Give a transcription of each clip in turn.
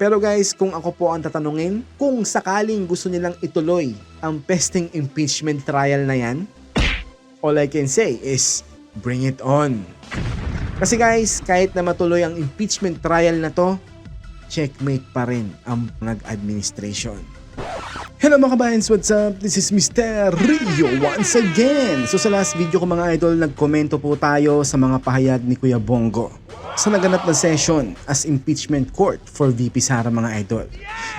Pero guys, kung ako po ang tatanungin, kung sakaling gusto nilang ituloy ang pesting impeachment trial na yan, all I can say is, bring it on. Kasi guys, kahit na matuloy ang impeachment trial na to, checkmate pa rin ang nag-administration. Hello mga kabayans, what's up? This is Mr. Rio once again. So sa last video ko mga idol, nagkomento po tayo sa mga pahayag ni Kuya Bongo sa naganap na session as impeachment court for VP Sara mga idol.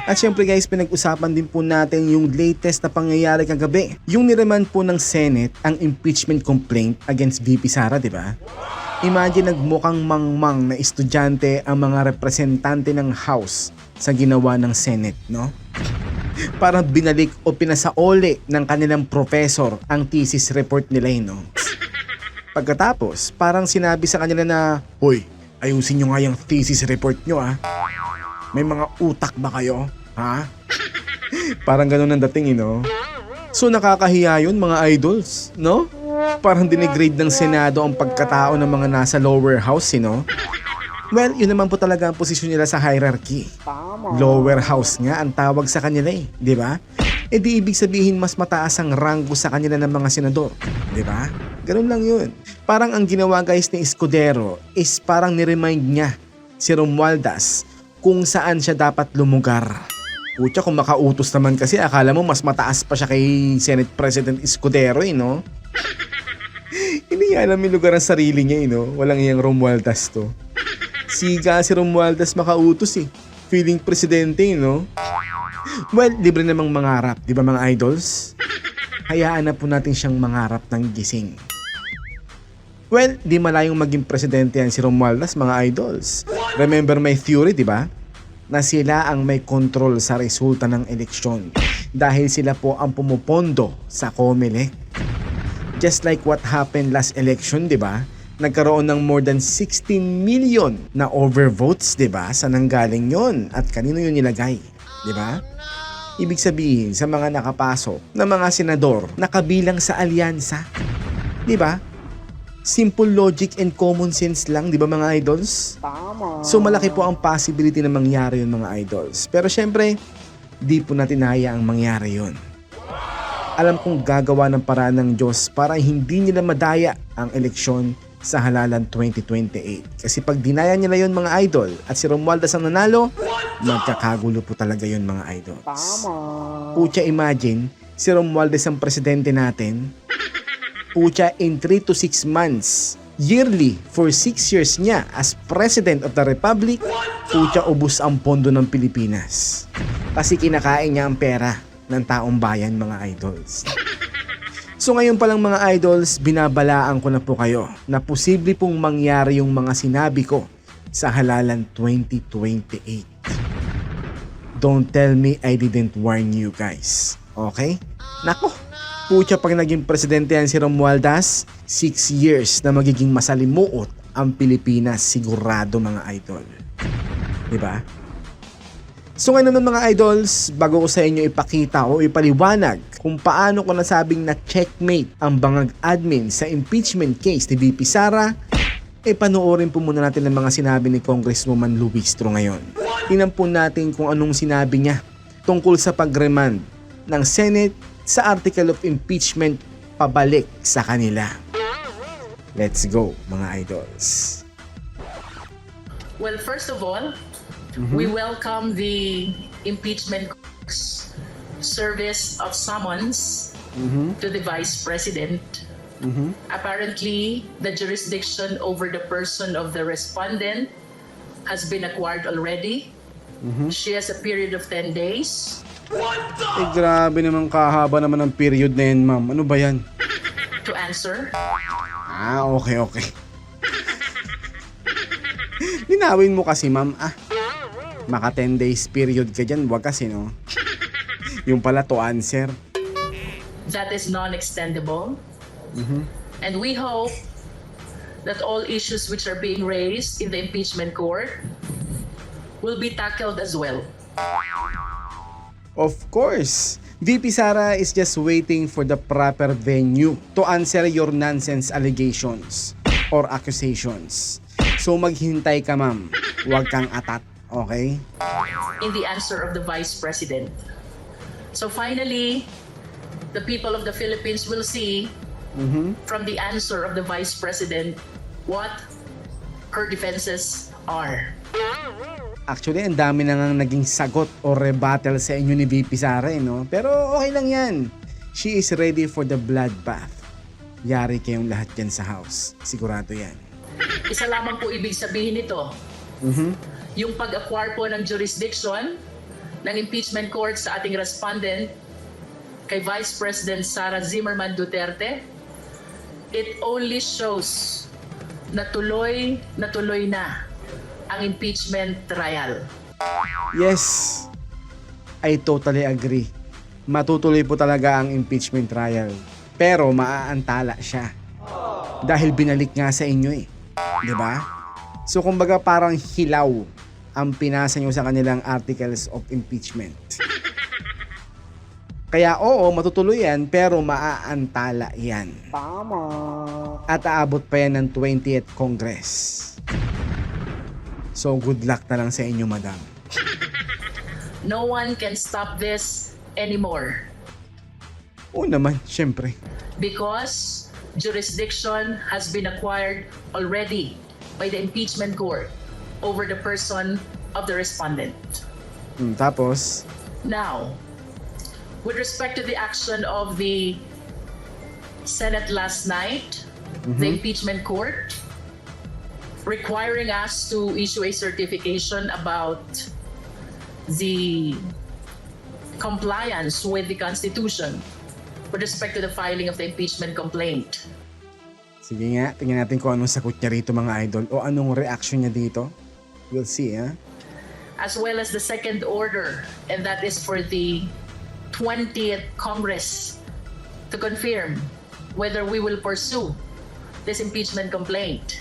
At syempre guys, pinag-usapan din po natin yung latest na pangyayari kagabi. Yung nireman po ng Senate ang impeachment complaint against VP Sara, di ba? Imagine nagmukhang mangmang na estudyante ang mga representante ng House sa ginawa ng Senate, no? Parang binalik o pinasaoli ng kanilang professor ang thesis report nila, eh, no? Pagkatapos, parang sinabi sa kanila na, Hoy, ayusin nyo nga yung thesis report nyo, ah. May mga utak ba kayo? Ha? parang ganun ang dating, eh, no? So nakakahiya yun, mga idols, no? Parang dinigrade ng Senado ang pagkatao ng mga nasa lower house, eh, no? Well, yun naman po talaga ang posisyon nila sa hierarchy. Lower house nga ang tawag sa kanila eh, di ba? E di ibig sabihin mas mataas ang ranggo sa kanila ng mga senador, di ba? Ganun lang yun. Parang ang ginawa guys ni Escudero is parang niremind niya si Romualdez kung saan siya dapat lumugar. Pucha, kung makautos naman kasi akala mo mas mataas pa siya kay Senate President Escudero eh, no? Hindi niya alam yung lugar ng sarili niya eh, no? Walang iyang Romualdez to. Si Romualdez makautos eh. Feeling presidente, eh, no? Well, libre namang mangarap, di ba mga idols? Hayaan na po natin siyang mangarap ng gising. Well, di malayong maging presidente yan si Romualdez, mga idols. Remember my theory, di ba? Na sila ang may control sa resulta ng eleksyon dahil sila po ang pumupondo sa COMELEC. Just like what happened last election, di ba? Nagkaroon ng more than 16 million na overvotes, di ba? Sa nanggaling yon at kanino yun nilagay, di ba? Ibig sabihin sa mga nakapasok na mga senador nakabilang sa alyansa. Di ba? Simple logic and common sense lang, di ba mga idols? Tama. So malaki po ang possibility na mangyari yun mga idols. Pero syempre, di po natin naya ang mangyari yun. Alam kong gagawa ng paraan ng Diyos para hindi nila madaya ang eleksyon sa halalan 2028. Kasi pag dinaya nila yun mga idol at si Romualdez ang nanalo, magkakagulo po talaga yun mga idols. Tama. Pucha imagine, si Romualdez ang presidente natin. Pucha in 3 to 6 months, yearly for 6 years niya as President of the Republic, pucha ubus ang pondo ng Pilipinas. Kasi kinakain niya ang pera ng taong bayan mga idols. So ngayon pa lang mga idols, binabalaan ko na po kayo na posible pong mangyari yung mga sinabi ko sa halalan 2028. Don't tell me I didn't warn you guys. Okay? Nako, pucha pag naging presidente yan si Romualdez, 6 years na magiging masalimuot ang Pilipinas sigurado mga idol. 'Di ba? So ngayon naman mga idols, bago ko sa inyo ipakita o ipaliwanag kung paano ko nasabing na checkmate ang bangag admin sa impeachment case ni VP Sara, eh panoorin po muna natin ang mga sinabi ni Congresswoman Luistro ngayon. Tingnan po natin kung anong sinabi niya tungkol sa pagremand ng Senate sa article of impeachment pabalik sa kanila. Let's go mga idols. Well, first of all, we welcome the impeachment service of summons to the vice president. Apparently, the jurisdiction over the person of the respondent has been acquired already. She has a period of 10 days Eh grabe naman kahaba naman ang period na yan ma'am. Ano ba yan? to answer. Ah, okay, okay. Linawin mo kasi, ma'am. Ah, maka 10 days period ka dyan. Wag kasi, no? Yung pala to answer. That is non-extendable. And we hope that all issues which are being raised in the impeachment court will be tackled as well. Of course. VP Sara is just waiting for the proper venue to answer your nonsense allegations or accusations. So maghintay ka ma'am. Huwag kang atat. Okay? in the answer of the Vice President. So finally, the people of the Philippines will see from the answer of the Vice President what her defenses are. Actually, ang dami na ngang naging sagot o rebuttal sa inyo ni VP Sara, eh, no? Pero okay lang yan. She is ready for the bloodbath. Yari kayong lahat yan sa house. Sigurado yan. Isa lamang po ibig sabihin nito. Yung pag-acquire po ng jurisdiction ng impeachment court sa ating respondent kay Vice President Sara Zimmerman Duterte, it only shows na tuloy na tuloy na ang impeachment trial. Yes, I totally agree. Matutuloy po talaga ang impeachment trial. Pero maaantala siya. Dahil binalik nga sa inyo eh. ba? So kumbaga parang hilaw ang pinasa nyo sa kanilang articles of impeachment. Kaya oo, matutuloy yan, pero maaantala yan. Tama. At aabot pa yan ng 20th Congress. So good luck na lang sa inyo, madam. No one can stop this anymore Oo naman, syempre. because jurisdiction has been acquired already by the impeachment court over the person of the respondent. Hmm, tapos, Now, with respect to the action of the Senate last night, the impeachment court requiring us to issue a certification about the compliance with the Constitution with respect to the filing of the impeachment complaint. sige nga, tingnan natin kung anong sagot niya rito mga idol o anong reaction niya dito. We'll see, ha? as well as the second order, and that is for the 20th Congress to confirm whether we will pursue this impeachment complaint.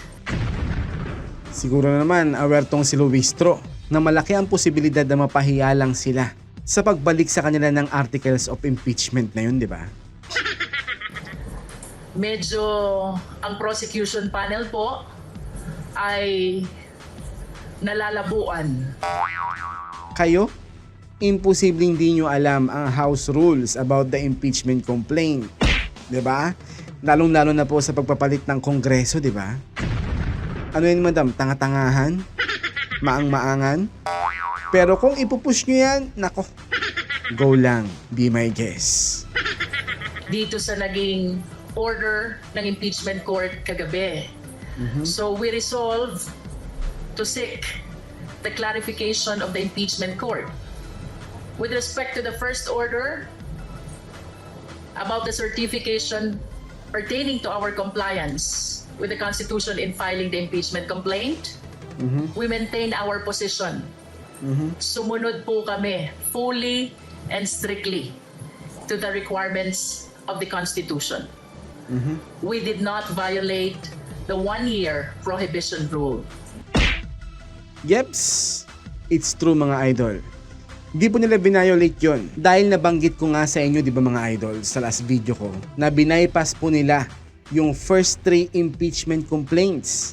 Siguro naman, aware tong si Luistro na malaki ang posibilidad na mapahiya lang sila sa pagbalik sa kanila ng articles of impeachment na yun, di ba? Medyo ang prosecution panel po ay nalalabuan. Kayo, imposibleng di nyo alam ang House rules about the impeachment complaint. Ba? Lalong-lalo na po sa pagpapalit ng Kongreso, ba? Ano yun, madam? Tanga-tangahan? Maang-maangan? Pero kung ipupush nyo yan, nako, go lang. Be my guest. dito sa naging order ng impeachment court kagabi. So we resolve to seek the clarification of the impeachment court. With respect to the first order about the certification pertaining to our compliance with the Constitution in filing the impeachment complaint, mm-hmm. we maintain our position. Mm-hmm. Sumunod po kami fully and strictly to the requirements of the Constitution. Mm-hmm. We did not violate the one-year prohibition rule. Yeps, it's true mga idol. Di po nila binayolate yon dahil nabanggit ko nga sa inyo di ba mga idol sa last video ko na binaypass po nila yung first three impeachment complaints.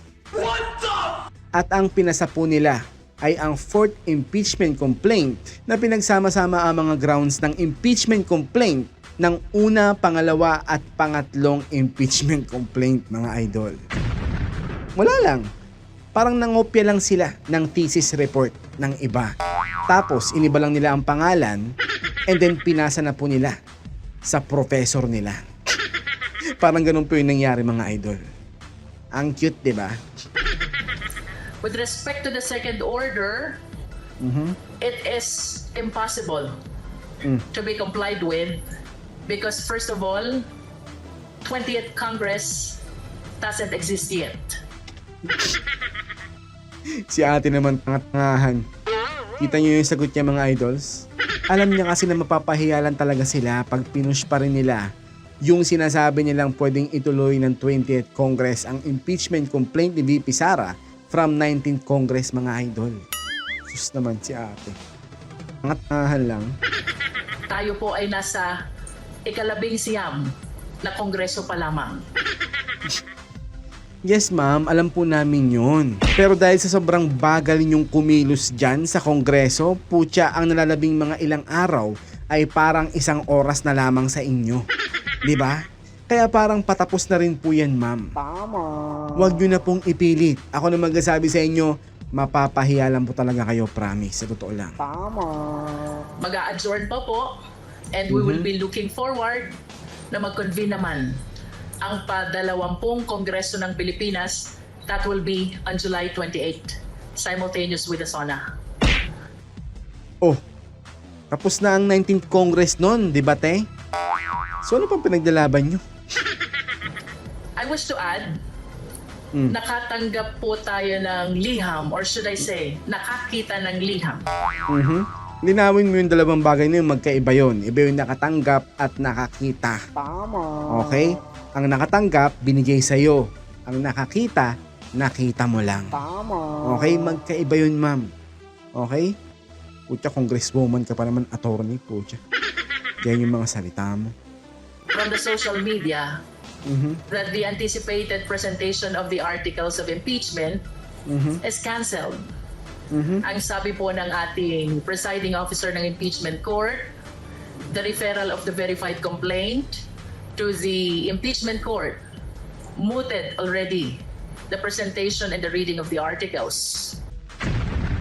At ang pinasa po nila ay ang fourth impeachment complaint na pinagsama-sama ang mga grounds ng impeachment complaint ng una, pangalawa at pangatlong impeachment complaint mga idol. Wala lang. Parang nangopya lang sila ng thesis report ng iba. Tapos, iniba lang nila ang pangalan and then pinasa na po nila sa professor nila. Parang ganun po yung nangyari mga idol. Ang cute, di ba? With respect to the second order, it is impossible Mm. to be complied with because, first of all, 20th Congress doesn't exist yet. Si ate naman tangatangahan. Kita niyo yung sagot niya mga idols? Alam niya kasi na mapapahiya lang talaga sila pag pinush pa rin nila yung sinasabi nilang pwedeng ituloy ng 20th Congress ang impeachment complaint ni VP Sara from 19th Congress mga idol. Sus naman si ate. Tangatangahan lang. Tayo po ay nasa ikalabing siyam na kongreso pa lamang. Yes ma'am, alam po namin yun. Pero dahil sa sobrang bagal ninyong kumilos dyan sa kongreso, putya ang nalalabing mga ilang araw ay parang isang oras na lamang sa inyo. Di ba? Kaya parang patapos na rin po yan ma'am. Tama. Huwag nyo na pong ipilit. Ako na magsasabi sa inyo, mapapahiya lang po talaga kayo, promise. Sa totoo lang. Tama. mag-a-adjourn pa po and we will be looking forward na mag-convene naman ang padalawampung Kongreso ng Pilipinas that will be on July 28 simultaneous with the SONA. Oh, tapos na ang 19th Congress nun, di ba te? So ano pang pinaglalaban nyo? I wish to add, Mm. nakatanggap po tayo ng liham or should I say, nakakita ng liham Mhm. Linawin mo yung dalawang bagay na yun, magkaiba yun. Iba yung nakatanggap at nakakita. Tama. Okay? Ang nakatanggap, binigay sa'yo. Ang nakakita, nakita mo lang. Tama. Okay? Magkaiba yun, ma'am. Okay? Putya, congresswoman ka pa naman, attorney, putya. Yan yung mga salita mo. from the social media Mhm. that the anticipated presentation of the articles of impeachment Mhm. is cancelled. Mhm. Ang sabi po ng ating presiding officer ng impeachment court, the referral of the verified complaint to the impeachment court mooted already the presentation and the reading of the articles.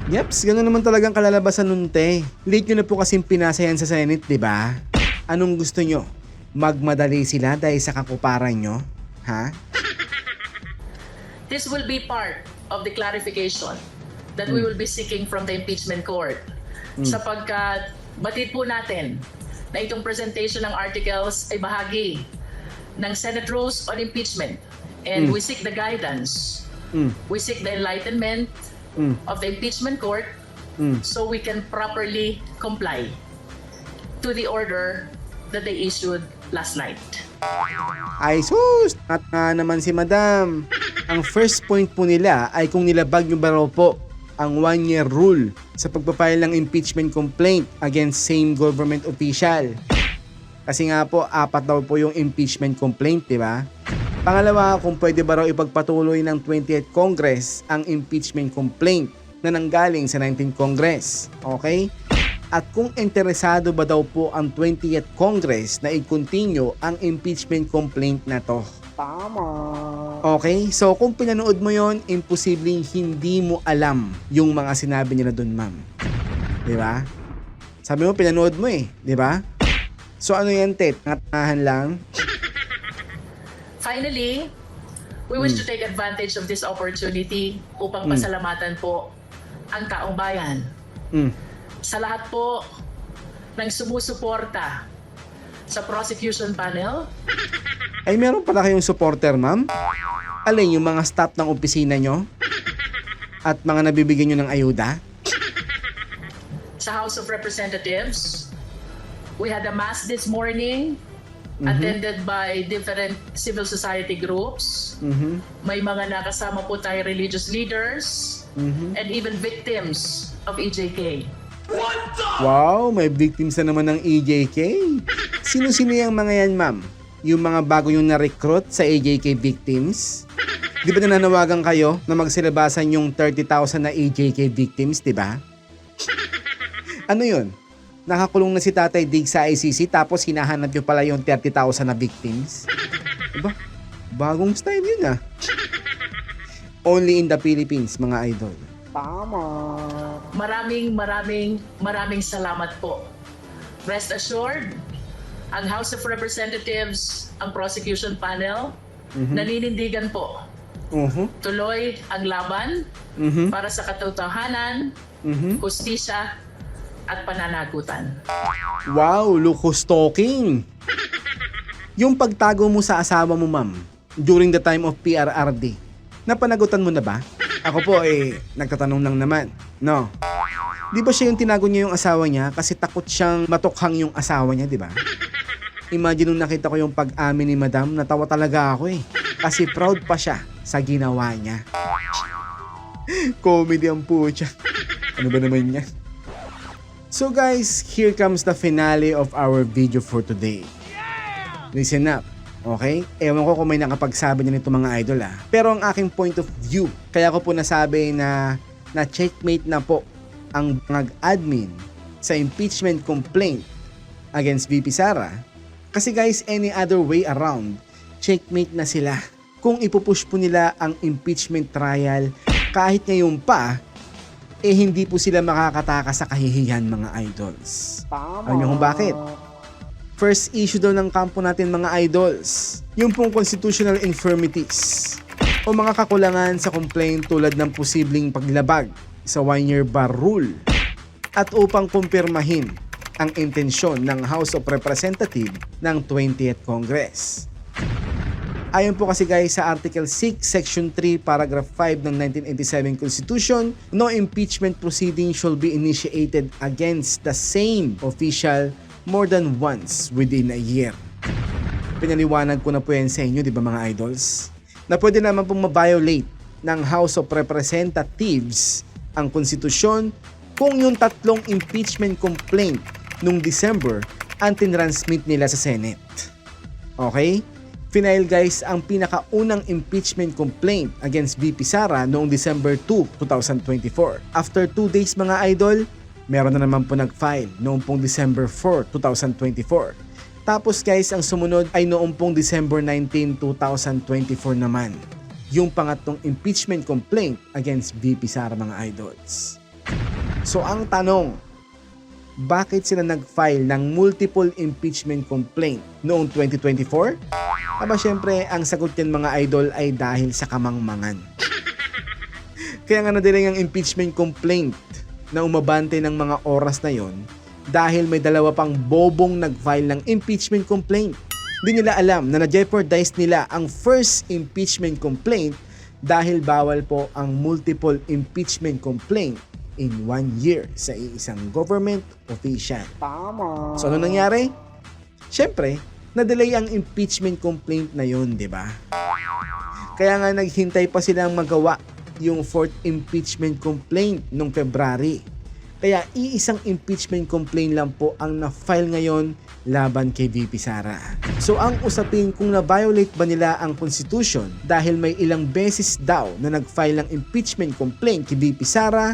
Yeps, gano'n naman talagang kalalabasan nun, te. Late nyo na po kasing pinasa yan sa Senate, di ba? Anong gusto nyo? Magmadali sila dahil sa kakuparan nyo? Ha? This will be part of the clarification that we will be seeking from the impeachment court. Sapagkat batid po natin na itong presentation ng articles ay bahagi ng Senate rules on impeachment. And we seek the guidance, Mm. we seek the enlightenment Mm. of the impeachment court Mm. so we can properly comply to the order that they issued last night. Ay sus! At nga naman si madam. Ang first point po nila ay kung nilabag nyo ba raw po ang one-year rule sa pagpapile ng impeachment complaint against same government official. Kasi nga po, apat daw po yung impeachment complaint, di ba? Pangalawa, kung pwede ba raw ipagpatuloy ng 20th Congress ang impeachment complaint na nanggaling sa 19th Congress. Okay? At kung interesado ba daw po ang 20th Congress na i-continue ang impeachment complaint na to. Tama. Okay? So kung pinanood mo yon, imposibleng hindi mo alam yung mga sinabi nila doon, ma'am. Di ba? Sabi mo, pinanood mo eh. Di ba? So ano yan, Tet? Ngatahan lang? Finally, we wish to take advantage of this opportunity upang pasalamatan po ang taong bayan Mm. sa lahat po ng sumusuporta sa prosecution panel, Ay, meron pala kayong supporter, ma'am? Alin, yung mga staff ng opisina nyo? At mga nabibigyan nyo ng ayuda? sa House of Representatives. We had a mass this morning attended by different civil society groups. Mhm. May mga nakasama po tayo religious leaders Mhm. and even victims of EJK. Wow, may victims na naman ng EJK. Sino-sino yung mga yan, ma'am? Yung mga bago yung na-recruit sa EJK victims? Di ba nananawagan kayo na magsilabasan yung 30,000 na EJK victims, di ba? ano yun? Nakakulong na si Tatay Dig sa ICC tapos hinahanap nyo pala yung 30,000 na victims? Diba? Bagong style yun ah. Only in the Philippines, mga idol. Tama. Maraming maraming maraming salamat po. Rest assured, ang House of Representatives, ang prosecution panel, naninindigan po. Uh-huh. Tuloy ang laban Mhm. para sa katotohanan, Mhm. hustisya, at pananagutan. Wow, Luko stalking. yung pagtago mo sa asawa mo, ma'am, during the time of PRRD, napanagutan mo na ba? Ako po eh, nagtatanong lang naman. No. Di ba siya yung tinago niya yung asawa niya kasi takot siyang matukhang yung asawa niya, di ba? Imagine nung nakita ko yung pag-amin ni madam, natawa talaga ako eh. Kasi proud pa siya sa ginawa niya. Comedy ang pucha. Ano ba naman yan? So guys, here comes the finale of our video for today. Listen up. Okay? Ewan ko kung may nakapagsabi niya nito mga idol ah. Pero ang aking point of view, kaya ko po nasabi na na checkmate na po ang mga admin sa impeachment complaint against VP Sara. Kasi guys, any other way around, checkmate na sila. Kung ipupush po nila ang impeachment trial kahit ngayon pa, eh hindi po sila makakataka sa kahihiyan mga idols. Tama. Alam niyo kung bakit? First issue daw ng kampo natin mga idols, yung pong constitutional infirmities o mga kakulangan sa complaint tulad ng posibleng paglabag sa one-year bar rule at upang kumpirmahin ang intensyon ng House of Representatives ng 20th Congress. Ayon po kasi guys sa Article 6, Section 3, Paragraph 5 ng 1987 Constitution, no impeachment proceeding shall be initiated against the same official more than once within a year. Pinaliwanag ko na po yan sa inyo, di ba mga idols? Na pwede naman pong ma-violate ng House of Representatives ang konstitusyon kung yung tatlong impeachment complaint nung December ang tinransmit nila sa Senate. Okay? Final guys ang pinakaunang impeachment complaint against VP Sara noong December 2, 2024. After 2 days mga idol, meron na naman po nag-file noong pong December 4, 2024. Tapos guys, ang sumunod ay noong pong December 19, 2024 naman. Yung pangatlong impeachment complaint against VP Sara mga idols. So ang tanong, bakit sila nag-file ng multiple impeachment complaint noong 2024? Aba syempre, ang sagot yan mga idol ay dahil sa kamangmangan. Kaya nga nadilang ang impeachment complaint na umabante ng mga oras na yon dahil may dalawa pang bobong nag-file ng impeachment complaint. Hindi nila alam na na-jeopardize nila ang first impeachment complaint dahil bawal po ang multiple impeachment complaint in one year sa iisang government official. Tama. So ano nangyari? Siyempre, na-delay ang impeachment complaint na yon, di ba? Kaya nga naghintay pa silang magawa yung fourth impeachment complaint nung February. Kaya iisang impeachment complaint lang po ang na-file ngayon laban kay VP Sara. So ang usapin kung na-violate ba nila ang Constitution dahil may ilang beses daw na nag-file ng impeachment complaint kay VP Sara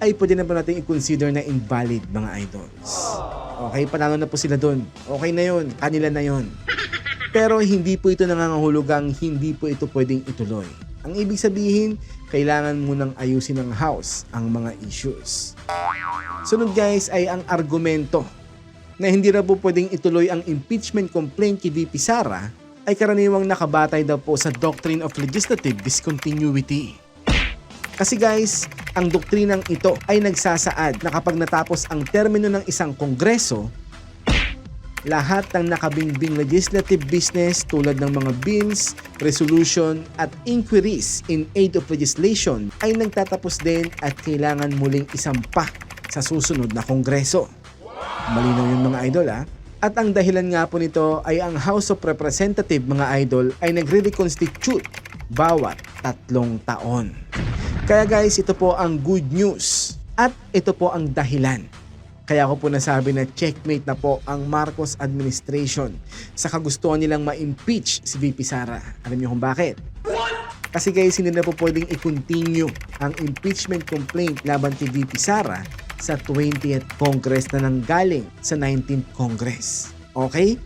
ay pwede na ba natin i-consider na invalid mga idols. Okay, panalo na po sila doon. Okay na yon, kanila na yon. Pero hindi po ito nangangahulugang hindi po ito pwedeng ituloy. Ang ibig sabihin, kailangan munang ayusin ng House ang mga issues. Sunod guys ay ang argumento na hindi na po pwedeng ituloy ang impeachment complaint kay VP Sara ay karaniwang nakabatay daw po sa Doctrine of Legislative Discontinuity. Kasi guys, ang doktrinang ito ay nagsasaad na kapag natapos ang termino ng isang kongreso, lahat ng nakabingbing legislative business tulad ng mga bills, resolution at inquiries in aid of legislation ay nagtatapos din at kailangan muling isampa sa susunod na kongreso. Malinaw yung mga idol ha. At ang dahilan nga po nito ay ang House of Representative mga idol ay nagre-reconstitute bawat tatlong taon. Kaya guys, ito po ang good news at ito po ang dahilan. Kaya ko po nasabi na checkmate na po ang Marcos administration sa kagustuhan nilang ma-impeach si VP Sara. Alam niyo kung bakit? Kasi guys, hindi na po pwedeng i-continue ang impeachment complaint laban kay VP Sara sa 20th Congress na nanggaling sa 19th Congress. Okay?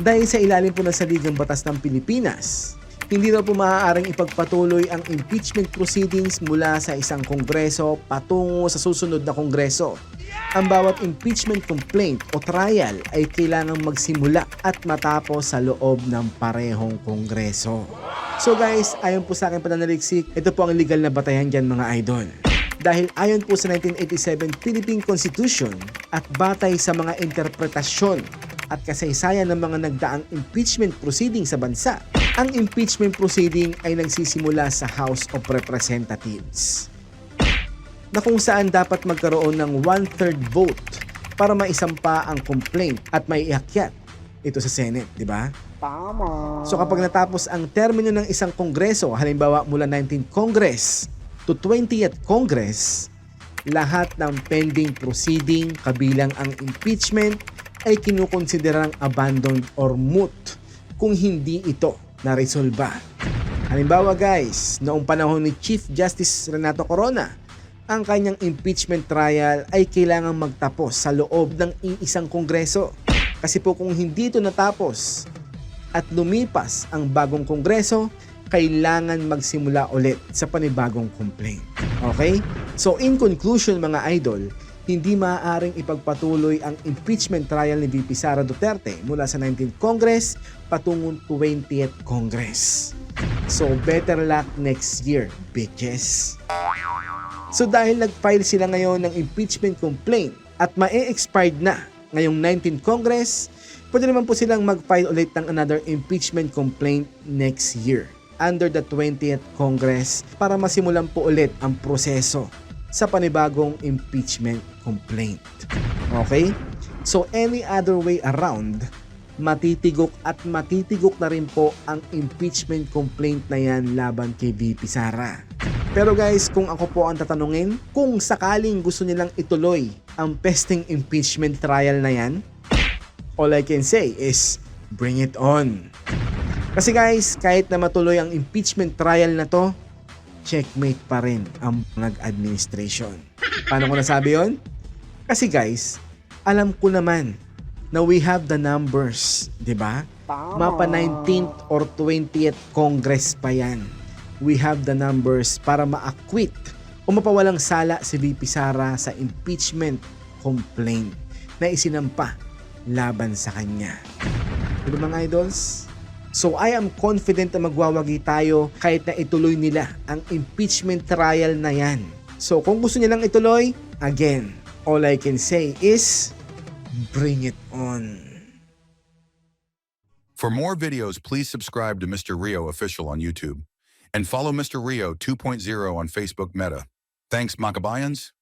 Dahil sa ilalim po ng saligang batas ng Pilipinas, hindi na po maaaring ipagpatuloy ang impeachment proceedings mula sa isang kongreso patungo sa susunod na kongreso. Ang bawat impeachment complaint o trial ay kailangang magsimula at matapos sa loob ng parehong kongreso. So guys, ayon po sa aking pananaliksik, ito po ang legal na batayan dyan mga idol. Dahil ayon po sa 1987 Philippine Constitution at batay sa mga interpretasyon at kasaysayan ng mga nagdaang impeachment proceeding sa bansa, ang impeachment proceeding ay nagsisimula sa House of Representatives na kung saan dapat magkaroon ng one-third vote para maisampa ang complaint at maiakyat ito sa Senate, di ba? Tama. So kapag natapos ang termino ng isang kongreso, halimbawa mula 19th Congress to 20th Congress, lahat ng pending proceeding kabilang ang impeachment ay kinukonsiderang abandoned or moot kung hindi ito naresolba. Halimbawa guys, noong panahon ni Chief Justice Renato Corona, ang kanyang impeachment trial ay kailangang magtapos sa loob ng iisang kongreso. Kasi po kung hindi ito natapos at lumipas ang bagong kongreso, kailangan magsimula ulit sa panibagong complaint. Okay? So in conclusion mga idol, hindi maaaring ipagpatuloy ang impeachment trial ni VP Sara Duterte mula sa 19th Congress patungong 20th Congress. So better luck next year, bitches. So dahil nag-file sila ngayon ng impeachment complaint at mae-expired na ngayong 19th Congress, pwede naman po silang mag-file ulit ng another impeachment complaint next year under the 20th Congress para masimulan po ulit ang proseso sa panibagong impeachment complaint. Okay? So any other way around, matitigok at matitigok na rin po ang impeachment complaint na yan laban kay VP Sara. Pero guys, kung ako po ang tatanungin, kung sakaling gusto nilang ituloy ang pesting impeachment trial na yan, all I can say is, bring it on. Kasi guys, kahit na matuloy ang impeachment trial na to, checkmate pa rin ang nag-administration. Paano ko nasabi yon? Kasi guys, alam ko naman na we have the numbers, di ba? Mapa 19th or 20th Congress pa yan. We have the numbers para ma-acquit o mapawalang sala si VP Sara sa impeachment complaint na isinampa laban sa kanya. Di ba mga idols? So I am confident na magwawagi tayo kahit na ituloy nila ang impeachment trial na yan. So kung gusto nilang ituloy, again, all I can say is bring it on. For more videos, please subscribe to Mr. Rio Official on YouTube and follow Mr. Rio 2.0 on Facebook Meta. Thanks, Makabayans.